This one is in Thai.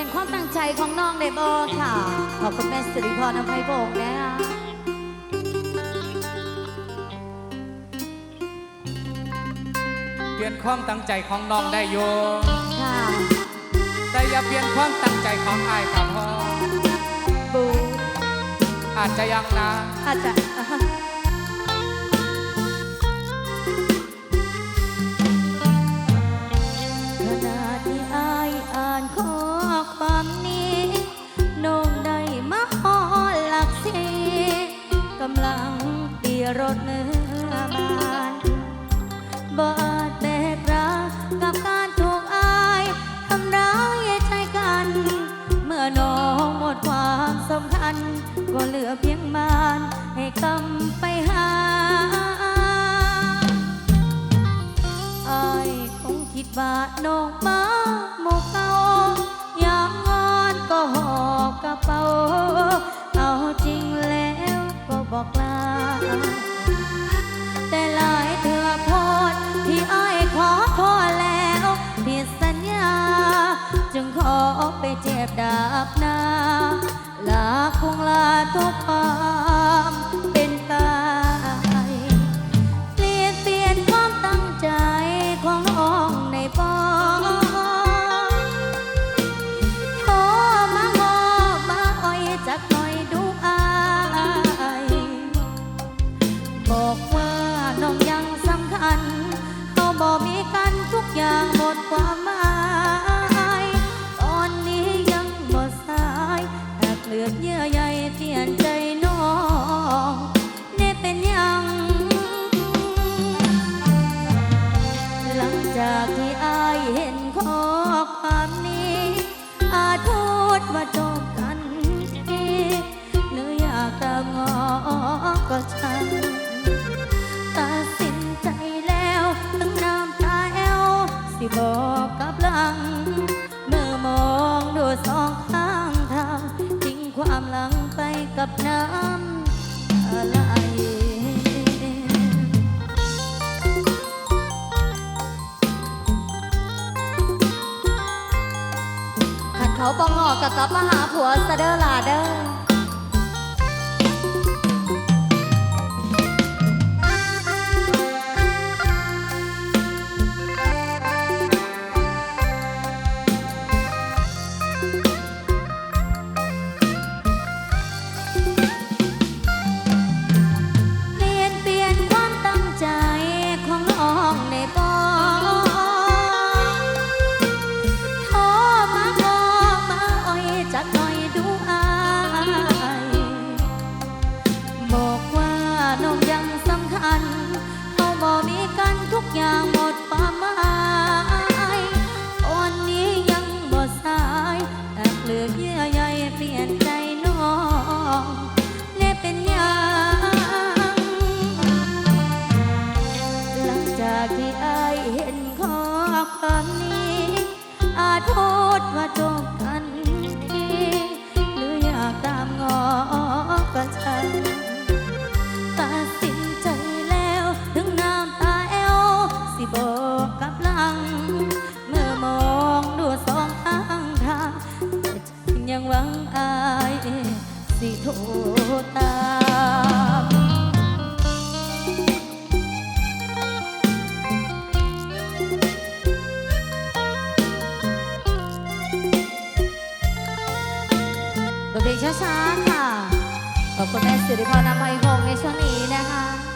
เป็นความตั้งใจของน้องได้บ่ค่ะ ขอบคุณแม่สิริพรอภัยพงษ์นะคะเปลี่ยนความตั้งใจของน้องได้อยู่ค่ะ แต่อย่าเปลี่ยนความตั้งใจของอายครับพ่อบูอาจจะยังนะอาจจะขณะที่อายอ่านข้อความนี้น้องได้มาฮอหลักสีกำลังตีรถเมื่อบ้านบาดแบกรักกับการถูกอายทำร้ายใจกัน เมื่อน้องหมดความสำคัญ ก็เหลือเพียงมานให้กำไปหา ไปเจ็บดาบนาลาคงลาทุกปา เยื่อใยเทียนใจน้องเน่เป็นยัง หลังจากที่อายเห็นข้อความนี้ อาจพูดว่าจบกันทีหรืออยากจะงอก็ช่างตัดสินใจแล้วตั้งน้ำตาแอวสิบอก กับน้ำอะไรขันเขาบองหอกับกลับมาหาผัวสะเดอล่ะเดอ จากที่อายเห็นข้อความนี้ อาจพูดว่าจบกันทีหรืออยากตามงอก็ช่างตัดสินใจแล้วถึงน้ำตาแอวสิบอกกับลัง เมื่อมองดูสองข้างทางแต่ใจยังหวังอายสิโทรตาม ขอบคุณแม่สิริพรนำไพพงศ์ในช่วงนี้นะคะ